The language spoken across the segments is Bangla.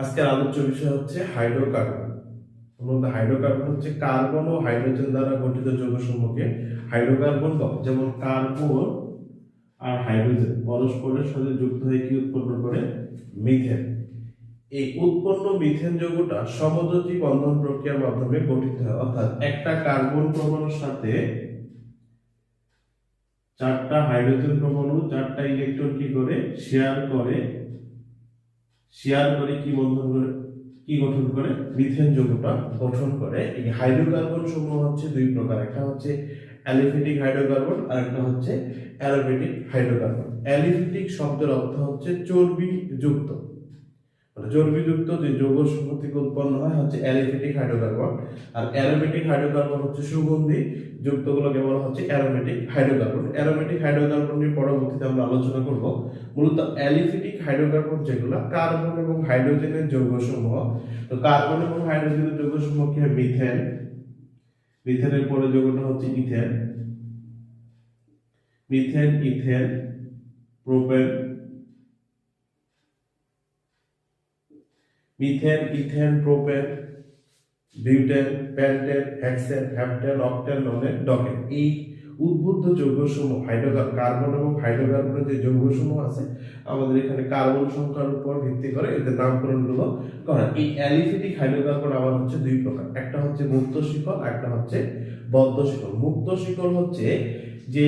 আজকের আলোচ্য বিষয় হচ্ছে হাইড্রোকার্বন। মূলত হাইড্রোকার্বন হচ্ছে কার্বন ও হাইড্রোজেন দ্বারা গঠিত যৌগসমূহকে হাইড্রোকার্বন যেমন কার্বন আর হাইড্রোজেন। পরস্পরের সাথে যুক্ত হয়ে কি উৎপন্ন করে? মিথেন। এই উৎপন্ন মিথেন যৌগটা সমযোজী বন্ধন প্রক্রিয়ার মাধ্যমে গঠিত হয়। অর্থাৎ একটা কার্বন পরমাণুর সাথে চারটা হাইড্রোজেন পরমাণু, চারটা ইলেকট্রন কি করে? শেয়ার করে শেয়ার করে কি বন্ধন করে, কি গঠন করে? মিথেন যৌগটা গঠন করে। এই হাইড্রোকার্বন সমূহ হচ্ছে দুই প্রকার। একটা হচ্ছে অ্যালিফেটিক হাইড্রোকার্বন আর একটা হচ্ছে অ্যারোমেটিক হাইড্রোকার্বন অ্যালিফেটিক শব্দের অর্থ হচ্ছে চর্বি যুক্ত মানে চর্বিযুক্ত যে যৌগ সমূহ থেকে উৎপন্ন হয়, হচ্ছে অ্যালিফেটিক হাইড্রোকার্বন। আর অ্যারোমেটিক হাইড্রোকার্বন হচ্ছে সুগন্ধি, যুক্তগুলোকে বলা হচ্ছে অ্যারোমেটিক হাইড্রোকার্বন। অ্যারোমেটিক হাইড্রোকার্বন নিয়ে পরবর্তীতে আমরা আলোচনা করব। মূলত অ্যালিফেটিক হাইড্রোকার্বন যেগুলো, কার্বন এবং হাইড্রোজেনের যৌগসমূহ। তো কার্বন এবং হাইড্রোজেনের যৌগসমূহ কি হয়? মিথেন। মিথেনের পরে যৌগটা হচ্ছে ethane. Methane, ethane, propane methane, ethane, propane, butane pentane hexane heptane octane nonane decane. এই উদ্বুদ্ধ যৌগসমূহ, হাইড্রোকার, কার্বন এবং হাইড্রোকার্বনের যে যৌগসমূহ আছে, আমাদের এখানে কার্বন সংখ্যার উপর ভিত্তি করে এদের নামকরণগুলো করা এই অ্যালিফেটিক হাইড্রোকার্বন আবার হচ্ছে দুই প্রকার। একটা হচ্ছে মুক্ত শিকল একটা হচ্ছে বদ্ধ শিকল মুক্ত শিকল হচ্ছে যে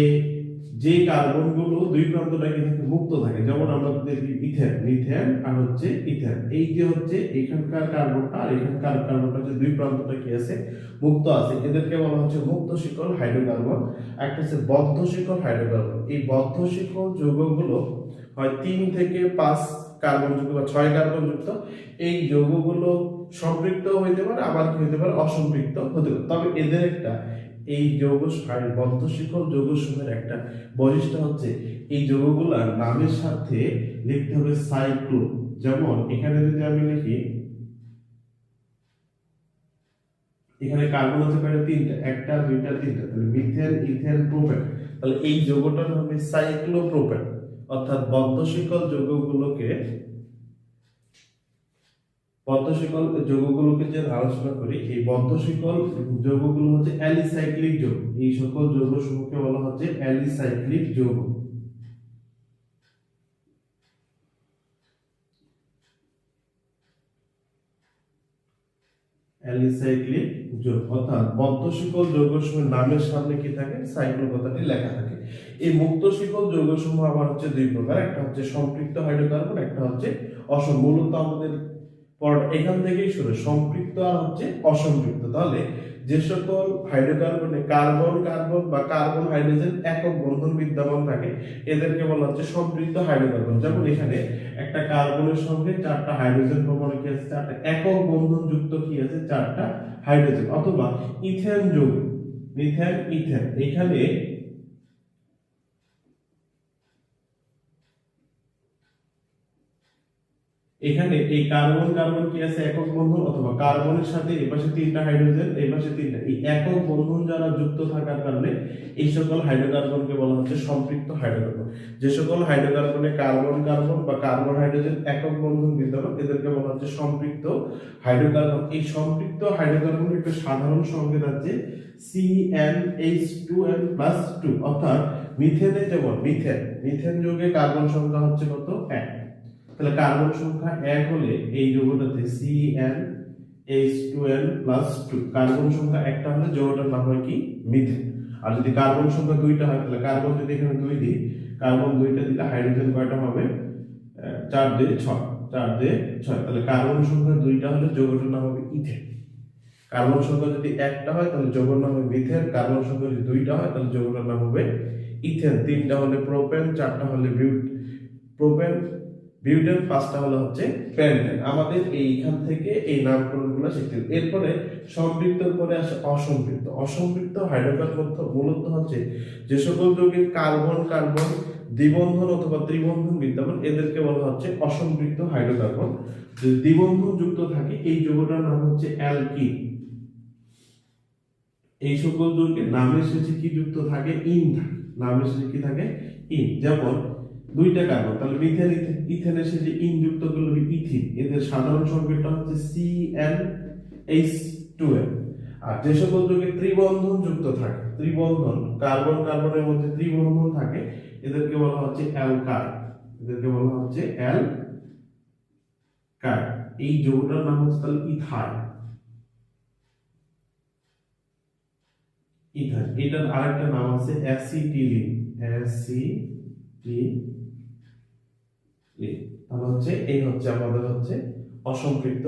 যে কার্বনগুলো দুই প্রান্তটা কিন্তু মুক্ত থাকে, যেমন আমরা দেখি ইথেন, মিথেন আর হচ্ছে ইথেন। এই যে হচ্ছে এখানকার কার্বনটা আর এখানকার কার্বনটা যে দুই প্রান্তটা কি আছে? মুক্ত আছে। এদেরকে বলা হচ্ছে মুক্ত শিকল হাইড্রোকার্বন, একটা হচ্ছে বদ্ধ শিকল হাইড্রোকার্বন। এই বদ্ধ শিকল যৌগগুলো হয় তিন থেকে পাঁচ কার্বন যুক্ত বা ছয় কার্বন যুক্ত এই যৌগগুলো সম্পৃক্ত হইতে পারে, আবার কি হইতে পারে, অসম্পৃক্ত হতে পারে। তবে এদের একটা এই যৌগ বদ্ধ শিকল যৌগসমূহের একটা বৈশিষ্ট্য হচ্ছে, এই যৌগগুলার নামের সাথে লিখতে হবে সাইক্লো। যেমন, এখানে যদি আমি লিখি, এখানে কার্বন হতে পারে তিনটা, একটা, দুইটা, তিনটা, তাহলে মিথেন, ইথেন প্রোপেন তাহলে এই যৌগটার হবে সাইক্লোপ্রোপেন অর্থাৎ বদ্ধ শিকল যৌগগুলোকে বদ্ধ শিকল যৌগগুলোকে যে আলোচনা করি, এই বদ্ধ শিকল যৌগগুলো হচ্ছে অ্যালিসাইক্লিক যৌগ। এই সকল যৌগ সমূহকে বলা হচ্ছে অ্যালিসাইক্লিক যৌগ। অ্যালিসাইক্লিক যৌগ। অর্থাৎ বদ্ধ শিকল যৌগসমূহের নামের সামনে কি থাকে? সাইক্লো কথাটি লেখা থাকে। এই মুক্ত শিকল যৌগসমূহ আবার হচ্ছে দুই প্রকার। একটা হচ্ছে সম্পৃক্ত হাইড্রোকার্বন, একটা হচ্ছে অসম। মূলত আমাদের পর এখান থেকেই শুরু, সম্পৃক্ত আর হচ্ছে অসম্পৃক্ত। তাহলে যে সকল হাইড্রোকার্বনে কার্বন কার্বন বা কার্বন, হাইড্রোজেন একক বন্ধন বিদ্যমান থাকে, এদেরকে বলা হচ্ছে সম্পৃক্ত হাইড্রোকার্বন। যেমন এখানে একটা কার্বনের সঙ্গে চারটা হাইড্রোজেন পরমাণু কি আছে? চারটা একক বন্ধন যুক্ত কি আছে? চারটা হাইড্রোজেন অথবা ইথেন যৌগ। Methane, ethane. এখানে এখানে এই কার্বন কার্বন কি আছে? একক বন্ধন অথবা কার্বনের সাথে এই পাশে তিনটা হাইড্রোজেন এই পাশে তিনটা। এই একক বন্ধন যারা যুক্ত থাকার কারণে এই সকল হাইড্রোকার্বনকে বলা হচ্ছে সম্পৃক্ত হাইড্রোকার্বন। যে সকল হাইড্রোকার্বনে কার্বন কার্বন বা কার্বন হাইড্রোজেন একক বন্ধন বিদ্যমান, এদেরকে বলা হচ্ছে সম্পৃক্ত হাইড্রোকার্বন। এই সম্পৃক্ত হাইড্রোকার্বনের একটা সাধারণ সংকেত আছে। CnH2n প্লাস টু অর্থাৎ মিথেনে যেমন, মিথেন। মিথেন যৌগে কার্বন সংখ্যা হচ্ছে কত? এক। তাহলে কার্বন সংখ্যা এক হলে এই যৌগটাতে C N H two plus two carbon সংখ্যা একটা হলে যৌগটার নাম হয় কি? মিথেন। আর যদি কার্বন সংখ্যা দুইটা হয়, তাহলে কার্বন যদি এখানে দুই দিই কার্বন দুইটা দিলে হাইড্রোজেন কয়টা হবে? চার দিয়ে ছয়। চার দিয়ে ছয়। তাহলে কার্বন সংখ্যা দুইটা হলে যৌগটার নাম হবে ইথেন। কার্বন সংখ্যা যদি একটা হয়, তাহলে যৌগের নাম হবে মিথেন। কার্বন সংখ্যা যদি দুইটা হয়, তাহলে যৌগটার নাম হবে ইথেন। তিনটা হলে প্রোপেন চারটা হলে বিউট প্রোপেন বিউটেন পাঁচটা হলো হচ্ছে প্যান্টেন আমাদের এইখান থেকে এই নামকরণগুলো শিখতে হবে। এরপরে সম্পৃক্তর পরে আসে অসম্পৃক্ত। অসম্পৃক্ত হাইড্রোকার্বন মূলত হচ্ছে যে সকল যৌগের কার্বন কার্বন, দ্বিবন্ধন অথবা ত্রিবন্ধন বিদ্যমান, এদেরকে বলা হচ্ছে অসম্পৃক্ত হাইড্রোকার্বন। যদি দ্বিবন্ধন যুক্ত থাকে, এই যৌগটার নাম হচ্ছে অ্যালকিন। এই সকল যৌগের নামের শেষে কি যুক্ত থাকে? ইন থাকে। নামের শেষে কি থাকে? ইন। যেমন দুইটা কার্বন, তাহলে মিথেন, ইথেন ইথেনের সাথে ইন যুক্ত করলে ইথিন। এদের সাধারণ সংকেতটা হচ্ছে C N H two N আর যে সকল যৌগে ত্রিবন্ধন যুক্ত থাকে, ত্রিবন্ধন, কার্বন, কার্বনের মধ্যে ত্রিবন্ধন থাকে, এদেরকে বলা হচ্ছে অ্যালকাইল এদেরকে বলা হচ্ছে অ্যাল কাইল এই যৌগটার নাম হচ্ছে তাহলে ইথাইল। ইথাইল, এটার আরেকটা নাম আছে অ্যাসিটিলিন। অ্যাসিটিলিন। তাহলে হচ্ছে এই হচ্ছে আমাদের হচ্ছে অসম্পৃক্ত